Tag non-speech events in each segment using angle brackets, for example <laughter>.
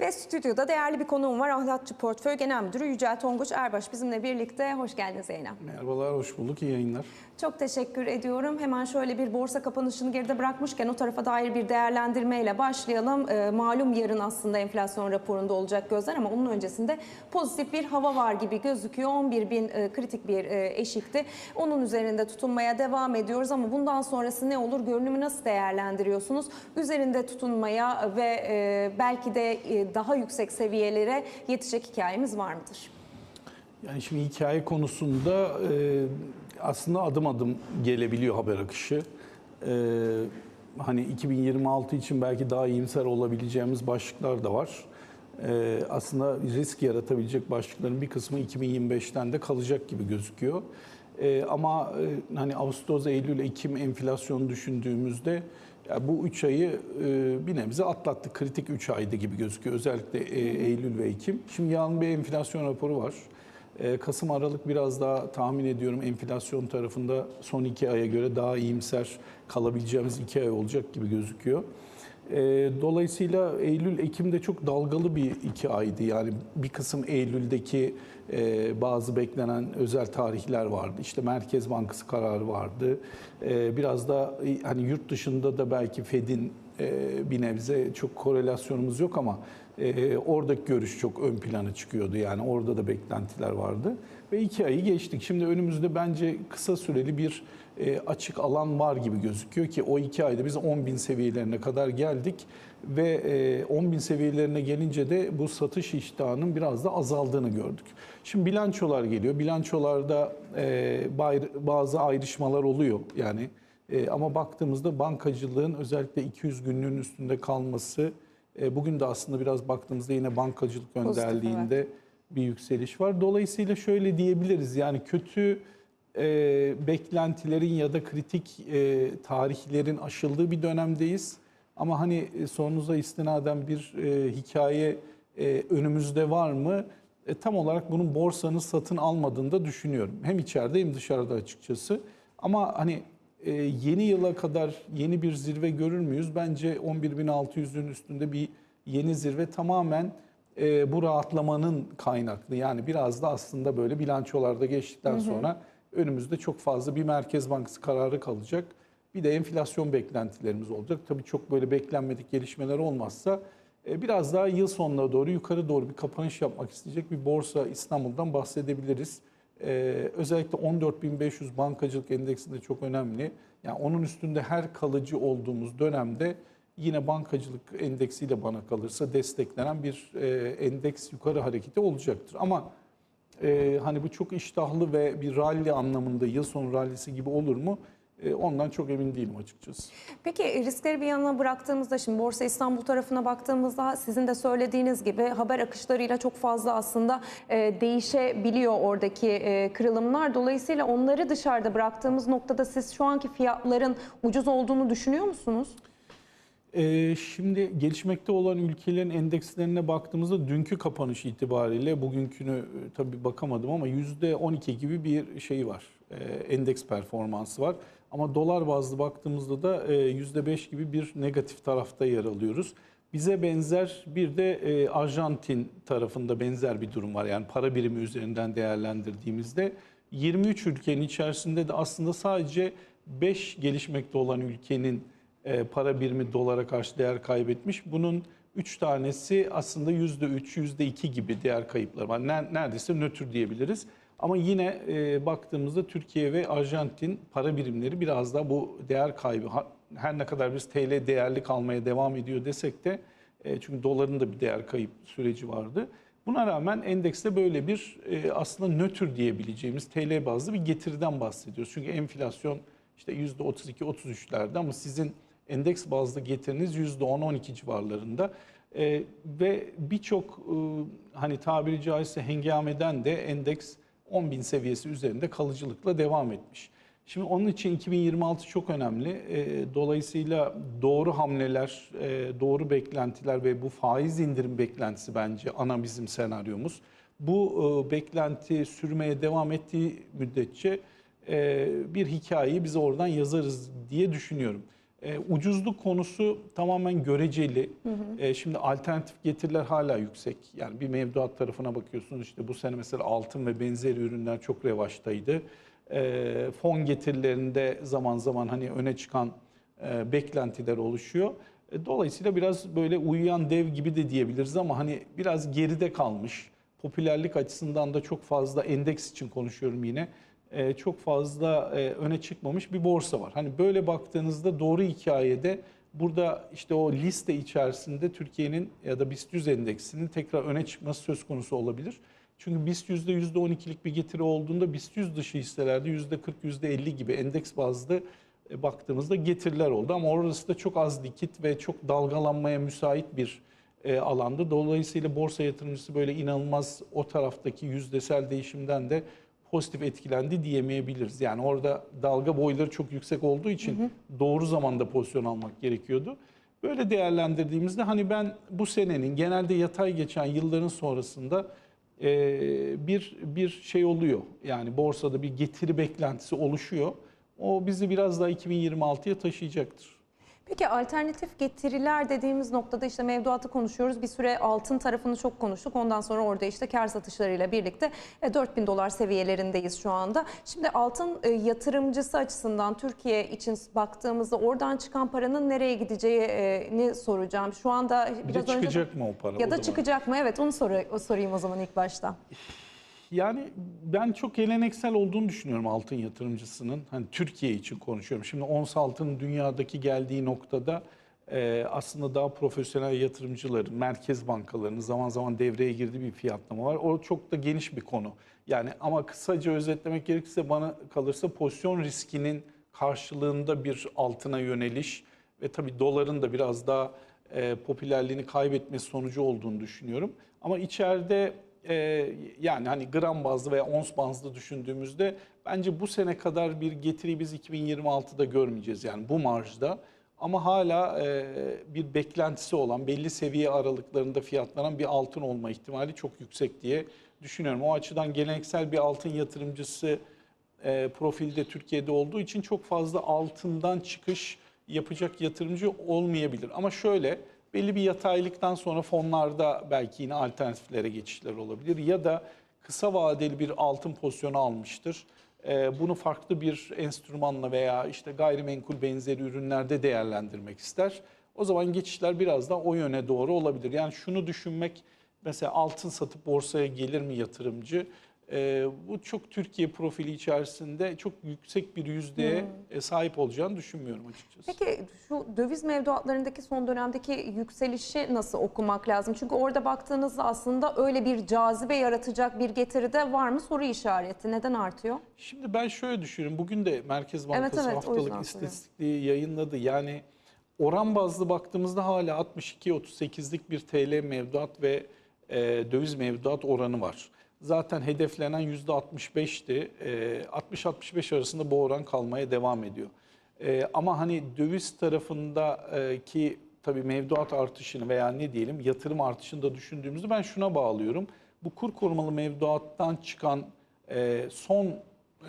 Ve stüdyoda değerli bir konuğum var. Ahlatçı Portföy Genel Müdürü Yücel Tonguç Erbaş bizimle birlikte. Hoş geldiniz yayına. Merhabalar, hoş bulduk. İyi yayınlar. Çok teşekkür ediyorum. Hemen şöyle bir borsa kapanışını geride bırakmışken o tarafa dair bir değerlendirmeyle başlayalım. Ee, malum yarın aslında enflasyon raporunda olacak gözler ama onun öncesinde pozitif bir hava var gibi gözüküyor. 11 bin e, kritik bir e, eşikti. Onun üzerinde tutunmaya devam ediyoruz ama bundan sonrası ne olur? Görünümü nasıl değerlendiriyorsunuz? Üzerinde tutunmaya ve e, belki de e, daha yüksek seviyelere yetecek hikayemiz var mıdır? Yani şimdi hikaye konusunda e, aslında adım adım gelebiliyor haber akışı. E, hani 2026 için belki daha iyimser olabileceğimiz başlıklar da var. E, aslında risk yaratabilecek başlıkların bir kısmı 2025'ten de kalacak gibi gözüküyor. E, ama e, hani Ağustos, Eylül, Ekim enflasyonu düşündüğümüzde ya bu 3 ayı e, bir nebze atlattık. Kritik 3 aydı gibi gözüküyor. Özellikle e, Eylül ve Ekim. Şimdi yarın bir enflasyon raporu var. E, Kasım Aralık biraz daha tahmin ediyorum enflasyon tarafında son iki aya göre daha iyimser kalabileceğimiz iki ay olacak gibi gözüküyor. E, Dolayısıyla Eylül, Ekim'de çok dalgalı bir iki aydı. Yani bir kısım Eylül'deki e, bazı beklenen özel tarihler vardı. İşte Merkez Bankası kararı vardı. E, Biraz da e, hani yurt dışında da belki Fed'in e, bir nebze çok korelasyonumuz yok ama e, oradaki görüş çok ön plana çıkıyordu. Yani orada da beklentiler vardı. Ve iki ayı geçtik. Şimdi önümüzde bence kısa süreli bir açık alan var gibi gözüküyor ki o iki ayda biz 10 bin seviyelerine kadar geldik ve e, 10 bin seviyelerine gelince de bu satış iştahının biraz da azaldığını gördük. Şimdi bilançolar geliyor. Bilançolarda e, bazı ayrışmalar oluyor yani. E, ama baktığımızda bankacılığın özellikle 200 günlüğün üstünde kalması, e, bugün de aslında biraz baktığımızda yine bankacılık önderliğinde bir yükseliş var. Dolayısıyla şöyle diyebiliriz yani kötü e, beklentilerin ya da kritik e, tarihlerin aşıldığı bir dönemdeyiz. Ama hani e, sorunuza istinaden bir e, hikaye e, önümüzde var mı? E, tam olarak bunun borsanın satın almadığını da düşünüyorum. Hem içeride hem dışarıda açıkçası. Ama hani e, yeni yıla kadar yeni bir zirve görür müyüz? Bence 11.600'ün üstünde bir yeni zirve tamamen e, bu rahatlamanın kaynaklı. Yani biraz da aslında böyle bilançolarda geçtikten sonra önümüzde çok fazla bir Merkez Bankası kararı kalacak. Bir de enflasyon beklentilerimiz olacak. Tabii çok böyle beklenmedik gelişmeler olmazsa e, biraz daha yıl sonuna doğru yukarı doğru bir kapanış yapmak isteyecek bir borsa İstanbul'dan bahsedebiliriz. Ee, özellikle 14.500 bankacılık endeksinde çok önemli. Yani onun üstünde her kalıcı olduğumuz dönemde yine bankacılık endeksiyle bana kalırsa desteklenen bir e, endeks yukarı hareketi olacaktır. Ama e, hani bu çok iştahlı ve bir rally anlamında yıl sonu rallisi gibi olur mu? E, ondan çok emin değilim açıkçası. Peki riskleri bir yana bıraktığımızda şimdi Borsa İstanbul tarafına baktığımızda sizin de söylediğiniz gibi haber akışlarıyla çok fazla aslında e, değişebiliyor oradaki e, kırılımlar. Dolayısıyla onları dışarıda bıraktığımız noktada siz şu anki fiyatların ucuz olduğunu düşünüyor musunuz? Ee, şimdi gelişmekte olan ülkelerin endekslerine baktığımızda dünkü kapanış itibariyle bugünkünü e, tabii bakamadım ama %12 gibi bir şey var. Ee, endeks performansı var. Ama dolar bazlı baktığımızda da e, %5 gibi bir negatif tarafta yer alıyoruz. Bize benzer bir de e, Arjantin tarafında benzer bir durum var. Yani para birimi üzerinden değerlendirdiğimizde 23 ülkenin içerisinde de aslında sadece 5 gelişmekte olan ülkenin e, para birimi dolara karşı değer kaybetmiş. Bunun 3 tanesi aslında %3, %2 gibi değer kayıpları var. Ner- Neredeyse nötr diyebiliriz. Ama yine e, baktığımızda Türkiye ve Arjantin para birimleri biraz da bu değer kaybı her ne kadar biz TL değerli kalmaya devam ediyor desek de e, çünkü doların da bir değer kayıp süreci vardı. Buna rağmen endekste böyle bir e, aslında nötr diyebileceğimiz TL bazlı bir getiriden bahsediyoruz. Çünkü enflasyon işte %32-33'lerde ama sizin endeks bazlı getiriniz %10-12 civarlarında. E, ve birçok e, hani tabiri caizse hengameden de endeks 10 bin seviyesi üzerinde kalıcılıkla devam etmiş. Şimdi onun için 2026 çok önemli. E, dolayısıyla doğru hamleler, e, doğru beklentiler ve bu faiz indirim beklentisi bence ana bizim senaryomuz. Bu e, beklenti sürmeye devam ettiği müddetçe e, bir hikayeyi biz oradan yazarız diye düşünüyorum. E, ucuzluk konusu tamamen göreceli. E, şimdi alternatif getiriler hala yüksek. Yani bir mevduat tarafına bakıyorsunuz işte bu sene mesela altın ve benzeri ürünler çok revaçtaydı. E, fon getirilerinde zaman zaman hani öne çıkan e, beklentiler oluşuyor. E, Dolayısıyla biraz böyle uyuyan dev gibi de diyebiliriz ama hani biraz geride kalmış. Popülerlik açısından da çok fazla endeks için konuşuyorum yine. E, Çok fazla e, öne çıkmamış bir borsa var. Hani böyle baktığınızda doğru hikayede burada işte o liste içerisinde Türkiye'nin ya da BIST 100 endeksinin tekrar öne çıkması söz konusu olabilir. Çünkü BIST 100'de %12'lik bir getiri olduğunda BIST 100 dışı hisselerde %40, %50 gibi endeks bazlı e, baktığımızda getiriler oldu. Ama orası da çok az likit ve çok dalgalanmaya müsait bir e, alandı. Dolayısıyla borsa yatırımcısı böyle inanılmaz o taraftaki yüzdesel değişimden de pozitif etkilendi diyemeyebiliriz. Yani orada dalga boyları çok yüksek olduğu için doğru zamanda pozisyon almak gerekiyordu. Böyle değerlendirdiğimizde hani ben bu senenin genelde yatay geçen yılların sonrasında e, bir bir şey oluyor. Yani borsada bir getiri beklentisi oluşuyor. O bizi biraz daha 2026'ya taşıyacaktır. Peki alternatif getiriler dediğimiz noktada işte mevduatı konuşuyoruz. Bir süre altın tarafını çok konuştuk. Ondan sonra orada işte kar satışlarıyla birlikte e, 4000 dolar seviyelerindeyiz şu anda. Şimdi altın e, yatırımcısı açısından Türkiye için baktığımızda oradan çıkan paranın nereye gideceğini soracağım. Şu anda Bir biraz de önce çıkacak mı o para? ya da çıkacak mı? Evet onu sorayım o zaman ilk başta. Yani ben çok geleneksel olduğunu düşünüyorum altın yatırımcısının. Hani Türkiye için konuşuyorum. Şimdi ons altının dünyadaki geldiği noktada e, aslında daha profesyonel yatırımcıların, merkez bankalarının zaman zaman devreye girdiği bir fiyatlama var. O çok da geniş bir konu. Yani ama kısaca özetlemek gerekirse bana kalırsa pozisyon riskinin karşılığında bir altına yöneliş ve tabii doların da biraz daha e, popülerliğini kaybetmesi sonucu olduğunu düşünüyorum. Ama içeride e, yani hani gram bazlı veya ons bazlı düşündüğümüzde bence bu sene kadar bir getiri biz 2026'da görmeyeceğiz yani bu marjda. Ama hala e, bir beklentisi olan belli seviye aralıklarında fiyatlanan bir altın olma ihtimali çok yüksek diye düşünüyorum. O açıdan geleneksel bir altın yatırımcısı e, profilde Türkiye'de olduğu için çok fazla altından çıkış yapacak yatırımcı olmayabilir. Ama şöyle belli bir yataylıktan sonra fonlarda belki yine alternatiflere geçişler olabilir ya da kısa vadeli bir altın pozisyonu almıştır. E, bunu farklı bir enstrümanla veya işte gayrimenkul benzeri ürünlerde değerlendirmek ister. O zaman geçişler biraz da o yöne doğru olabilir. Yani şunu düşünmek mesela altın satıp borsaya gelir mi yatırımcı? Ee, bu çok Türkiye profili içerisinde çok yüksek bir yüzdeye e, sahip olacağını düşünmüyorum açıkçası. Peki şu döviz mevduatlarındaki son dönemdeki yükselişi nasıl okumak lazım? Çünkü orada baktığınızda aslında öyle bir cazibe yaratacak bir getiri de var mı soru işareti. Neden artıyor? Şimdi ben şöyle düşünüyorum. Bugün de Merkez Bankası evet, o haftalık istatistikliği yayınladı. Yani oran bazlı baktığımızda hala 62-38'lik bir TL mevduat ve e, döviz mevduat oranı var. Zaten hedeflenen %65'ti. E, 60-65 arasında bu oran kalmaya devam ediyor. E, ama hani döviz tarafındaki tabii mevduat artışını veya ne diyelim yatırım artışını da düşündüğümüzde ben şuna bağlıyorum. Bu kur korumalı mevduattan çıkan e, son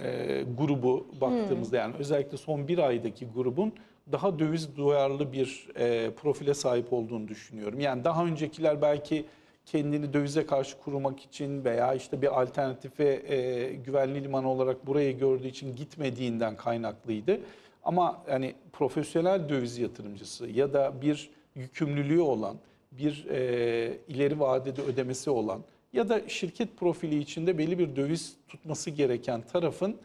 e, grubu baktığımızda yani özellikle son bir aydaki grubun daha döviz duyarlı bir e, profile sahip olduğunu düşünüyorum. Yani daha öncekiler belki kendini dövize karşı korumak için veya işte bir alternatife e, güvenli liman olarak burayı gördüğü için gitmediğinden kaynaklıydı. Ama yani profesyonel döviz yatırımcısı ya da bir yükümlülüğü olan, bir e, ileri vadede ödemesi olan ya da şirket profili içinde belli bir döviz tutması gereken tarafın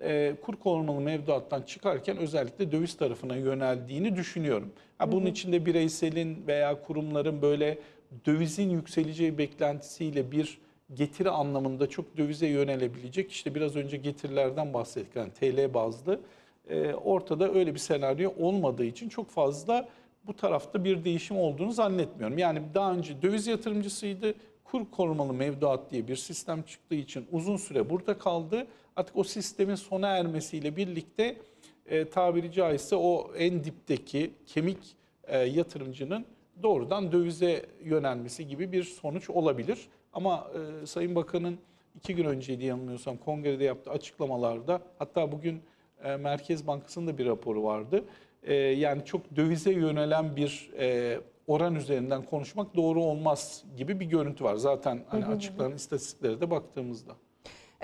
e, kur korumalı mevduattan çıkarken özellikle döviz tarafına yöneldiğini düşünüyorum. Ha, bunun içinde bireyselin veya kurumların böyle dövizin yükseleceği beklentisiyle bir getiri anlamında çok dövize yönelebilecek işte biraz önce getirilerden bahsettik yani TL bazlı e, ortada öyle bir senaryo olmadığı için çok fazla bu tarafta bir değişim olduğunu zannetmiyorum. Yani daha önce döviz yatırımcısıydı kur korumalı mevduat diye bir sistem çıktığı için uzun süre burada kaldı. Artık o sistemin sona ermesiyle birlikte e, tabiri caizse o en dipteki kemik e, yatırımcının doğrudan dövize yönelmesi gibi bir sonuç olabilir. Ama e, Sayın Bakan'ın iki gün önceydi yanılmıyorsam kongrede yaptığı açıklamalarda hatta bugün e, Merkez Bankası'nın da bir raporu vardı. e, yani çok dövize yönelen bir e, oran üzerinden konuşmak doğru olmaz gibi bir görüntü var. Zaten hani açıklanan istatistiklere de baktığımızda.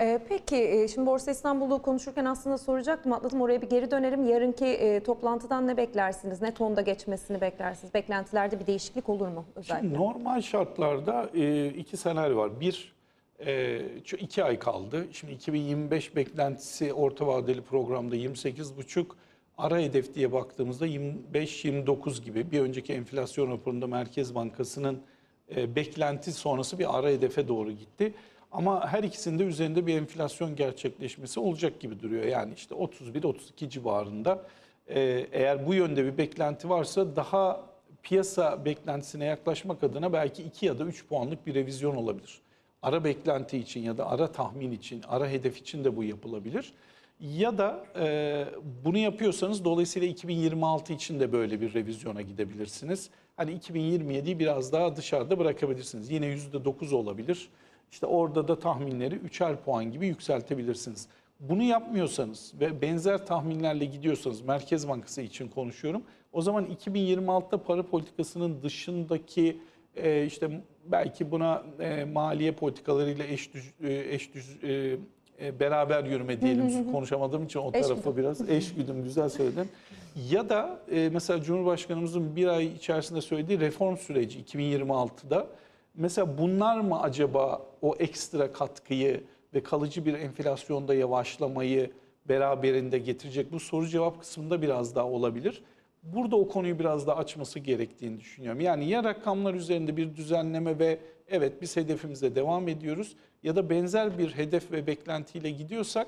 Ee, peki e, şimdi Borsa İstanbul'u konuşurken aslında soracaktım atladım oraya bir geri dönerim. Yarınki e, toplantıdan ne beklersiniz? Ne tonda geçmesini beklersiniz? Beklentilerde bir değişiklik olur mu özellikle? Şimdi normal şartlarda e, iki senaryo var. Bir, e, iki ay kaldı. Şimdi 2025 beklentisi orta vadeli programda 28,5 ara hedef diye baktığımızda 25-29 gibi bir önceki enflasyon raporunda Merkez Bankası'nın e, beklenti sonrası bir ara hedefe doğru gitti. Ama her ikisinde üzerinde bir enflasyon gerçekleşmesi olacak gibi duruyor. Yani işte 31-32 civarında. E, eğer bu yönde bir beklenti varsa daha piyasa beklentisine yaklaşmak adına belki 2 ya da 3 puanlık bir revizyon olabilir. Ara beklenti için ya da ara tahmin için, ara hedef için de bu yapılabilir. Ya da e, bunu yapıyorsanız dolayısıyla 2026 için de böyle bir revizyona gidebilirsiniz. Hani 2027'yi biraz daha dışarıda bırakabilirsiniz. Yine %9 olabilir. İşte orada da tahminleri 3'er puan gibi yükseltebilirsiniz. Bunu yapmıyorsanız ve benzer tahminlerle gidiyorsanız Merkez Bankası için konuşuyorum. O zaman 2026'da para politikasının dışındaki e, işte belki buna e, maliye politikalarıyla eş düz, e, eş düz e, e, beraber yürüme diyelim <laughs> konuşamadığım için o Eş güdüm. biraz eş güdüm güzel söyledin. Ya da e, mesela Cumhurbaşkanımızın bir ay içerisinde söylediği reform süreci 2026'da mesela bunlar mı acaba o ekstra katkıyı ve kalıcı bir enflasyonda yavaşlamayı beraberinde getirecek bu soru cevap kısmında biraz daha olabilir. Burada o konuyu biraz daha açması gerektiğini düşünüyorum. Yani ya rakamlar üzerinde bir düzenleme ve evet biz hedefimize devam ediyoruz ya da benzer bir hedef ve beklentiyle gidiyorsak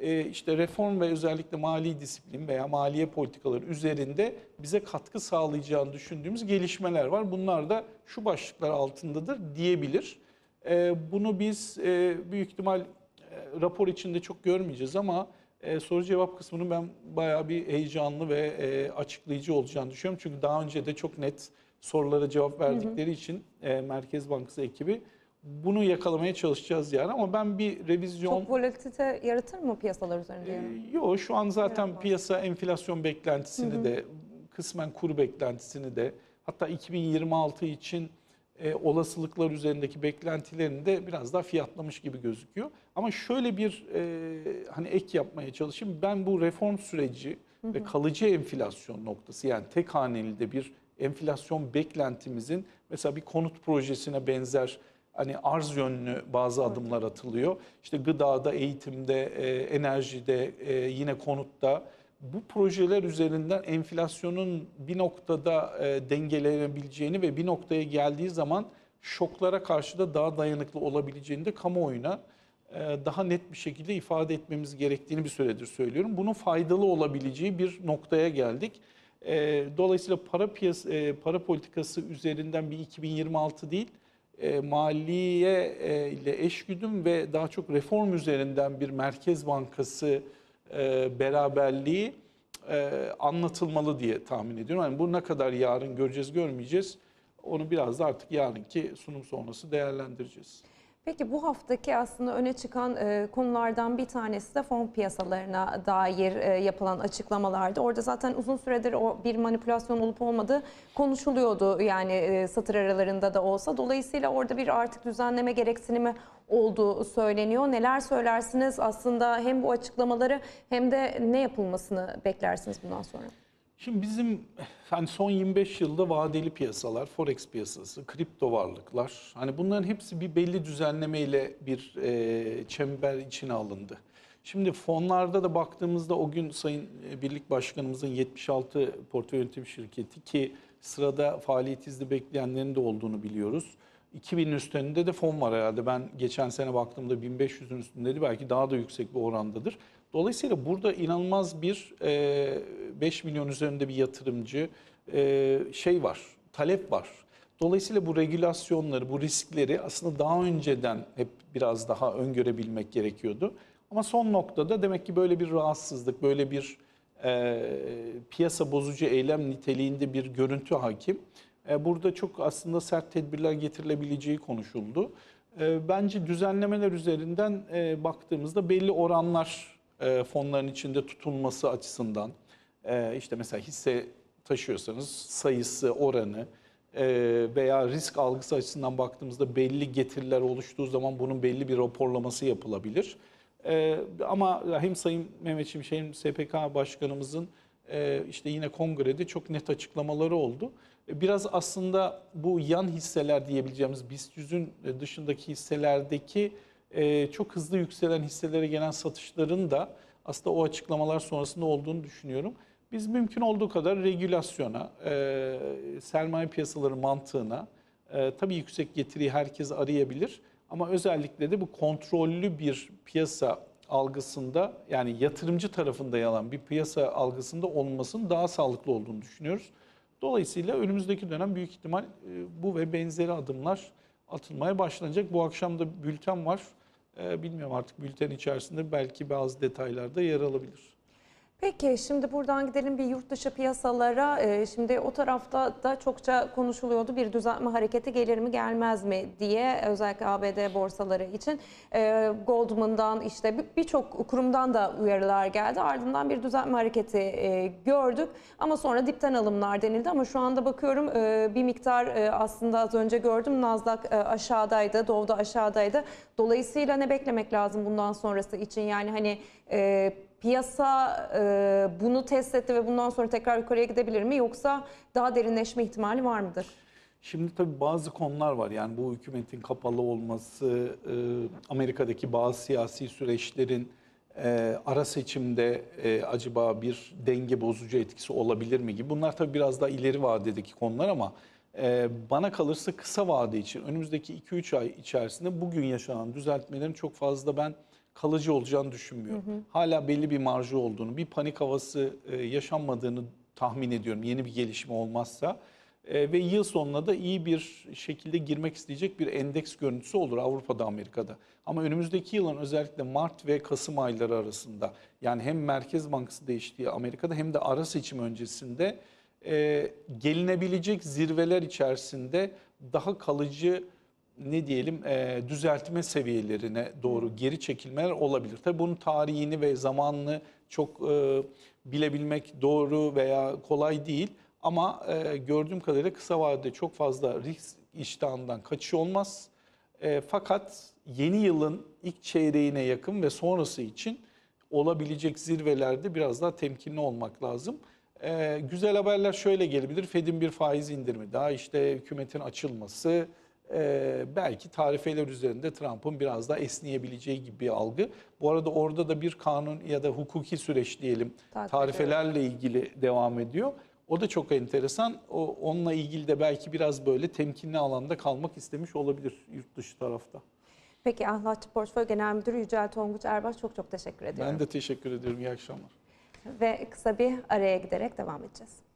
e, işte reform ve özellikle mali disiplin veya maliye politikaları üzerinde bize katkı sağlayacağını düşündüğümüz gelişmeler var. Bunlar da şu başlıklar altındadır diyebilir. E, Bunu biz e, büyük ihtimal e, rapor içinde çok görmeyeceğiz ama e, soru cevap kısmının ben bayağı bir heyecanlı ve e, açıklayıcı olacağını düşünüyorum. Çünkü daha önce de çok net sorulara cevap verdikleri için e, Merkez Bankası ekibi bunu yakalamaya çalışacağız yani ama ben bir revizyon Çok volatilite yaratır mı piyasalar üzerinde? yarın? Yok şu an zaten Yaratmaz. piyasa enflasyon beklentisini de kısmen kur beklentisini de hatta 2026 için e, olasılıklar üzerindeki beklentilerini de biraz daha fiyatlamış gibi gözüküyor. Ama şöyle bir e, hani ek yapmaya çalışayım. Ben bu reform süreci ve kalıcı enflasyon noktası yani tek haneli de bir enflasyon beklentimizin mesela bir konut projesine benzer hani arz yönlü bazı adımlar atılıyor. İşte gıdada, eğitimde, e, enerjide, e, yine konutta bu projeler üzerinden enflasyonun bir noktada e, dengelenebileceğini ve bir noktaya geldiği zaman şoklara karşı da daha dayanıklı olabileceğini de kamuoyuna e, daha net bir şekilde ifade etmemiz gerektiğini bir süredir söylüyorum. Bunun faydalı olabileceği bir noktaya geldik. E, Dolayısıyla para piyasa, e, para politikası üzerinden bir 2026 değil, e, maliye e, ile eşgüdüm ve daha çok reform üzerinden bir Merkez Bankası e, beraberliği e, anlatılmalı diye tahmin ediyorum. Yani bu ne kadar yarın göreceğiz görmeyeceğiz onu biraz da artık yarınki sunum sonrası değerlendireceğiz. Peki bu haftaki aslında öne çıkan e, konulardan bir tanesi de fon piyasalarına dair e, yapılan açıklamalardı. Orada zaten uzun süredir o bir manipülasyon olup olmadığı konuşuluyordu yani e, satır aralarında da olsa. Dolayısıyla orada bir artık düzenleme gereksinimi olduğu söyleniyor. Neler söylersiniz aslında hem bu açıklamaları hem de ne yapılmasını beklersiniz bundan sonra? Şimdi bizim hani son 25 yılda vadeli piyasalar, forex piyasası, kripto varlıklar hani bunların hepsi bir belli düzenlemeyle bir e, çember içine alındı. Şimdi fonlarda da baktığımızda o gün Sayın e, Birlik Başkanımızın 76 portföy yönetim şirketi ki sırada faaliyet izni bekleyenlerin de olduğunu biliyoruz. 2000'in üstünde de fon var herhalde. Ben geçen sene baktığımda 1500'ün üstündeydi. Belki daha da yüksek bir orandadır. Dolayısıyla burada inanılmaz bir e, 5 milyon üzerinde bir yatırımcı e, şey var, talep var. Dolayısıyla bu regülasyonları, bu riskleri aslında daha önceden hep biraz daha öngörebilmek gerekiyordu. Ama son noktada demek ki böyle bir rahatsızlık, böyle bir e, piyasa bozucu eylem niteliğinde bir görüntü hakim. E, burada çok aslında sert tedbirler getirilebileceği konuşuldu. E, bence düzenlemeler üzerinden e, baktığımızda belli oranlar fonların içinde tutulması açısından işte mesela hisse taşıyorsanız sayısı, oranı veya risk algısı açısından baktığımızda belli getiriler oluştuğu zaman bunun belli bir raporlaması yapılabilir. Ama hem Sayın Mehmet Şimşek hem SPK Başkanımızın işte yine kongrede çok net açıklamaları oldu. E, Biraz aslında bu yan hisseler diyebileceğimiz BIST 100'ün dışındaki hisselerdeki e, çok hızlı yükselen hisselere gelen satışların da aslında o açıklamalar sonrasında olduğunu düşünüyorum. Biz mümkün olduğu kadar regülasyona, e, sermaye piyasaları mantığına, e, tabii yüksek getiriyi herkes arayabilir ama özellikle de bu kontrollü bir piyasa algısında yani yatırımcı tarafında yalan bir piyasa algısında olmasının daha sağlıklı olduğunu düşünüyoruz. Dolayısıyla önümüzdeki dönem büyük ihtimal e, bu ve benzeri adımlar atılmaya başlanacak. Bu akşam da bülten var. E, Bilmiyorum artık bülten içerisinde belki bazı detaylarda yer alabilir. Peki şimdi buradan gidelim bir yurt dışı piyasalara. Ee, Şimdi o tarafta da çokça konuşuluyordu bir düzeltme hareketi gelir mi gelmez mi diye özellikle ABD borsaları için. Ee, Goldman'dan işte bir- birçok kurumdan da uyarılar geldi. Ardından bir düzeltme hareketi e, gördük ama sonra dipten alımlar denildi ama şu anda bakıyorum e, bir miktar e, aslında az önce gördüm Nasdaq e, aşağıdaydı, Dow'da aşağıdaydı. Dolayısıyla ne beklemek lazım bundan sonrası için yani hani e, piyasa e, bunu test etti ve bundan sonra tekrar yukarıya gidebilir mi yoksa daha derinleşme ihtimali var mıdır? Şimdi tabii bazı konular var. Yani bu hükümetin kapalı olması, e, Amerika'daki bazı siyasi süreçlerin e, ara seçimde e, acaba bir denge bozucu etkisi olabilir mi gibi. Bunlar tabii biraz daha ileri vadedeki konular ama e, bana kalırsa kısa vade için önümüzdeki 2-3 ay içerisinde bugün yaşanan düzeltmelerin çok fazla ben kalıcı olacağını düşünmüyorum. Hala belli bir marjı olduğunu, bir panik havası e, yaşanmadığını tahmin ediyorum yeni bir gelişme olmazsa. E, ve yıl sonuna da iyi bir şekilde girmek isteyecek bir endeks görüntüsü olur Avrupa'da, Amerika'da. Ama önümüzdeki yılın özellikle Mart ve Kasım ayları arasında yani hem Merkez Bankası değiştiği Amerika'da hem de ara seçim öncesinde e, gelinebilecek zirveler içerisinde daha kalıcı ne diyelim e, düzeltme seviyelerine doğru geri çekilmeler olabilir. Tabii bunun tarihini ve zamanını çok e, bilebilmek doğru veya kolay değil. Ama e, gördüğüm kadarıyla kısa vadede çok fazla risk iştahından kaçış olmaz. E, fakat yeni yılın ilk çeyreğine yakın ve sonrası için olabilecek zirvelerde biraz daha temkinli olmak lazım. E, güzel haberler şöyle gelebilir. Fed'in bir faiz indirimi, daha işte hükümetin açılması, e, belki tarifeler üzerinde Trump'ın biraz daha esneyebileceği gibi bir algı. Bu arada orada da bir kanun ya da hukuki süreç diyelim Takip tarifelerle ilgili devam ediyor. O da çok enteresan. O, onunla ilgili de belki biraz böyle temkinli alanda kalmak istemiş olabilir yurt dışı tarafta. Peki Ahlatçı Portföy Genel Müdürü Yücel Tonguç Erbaş çok çok teşekkür ediyorum. Ben de teşekkür ediyorum. İyi akşamlar. Ve kısa bir araya giderek devam edeceğiz.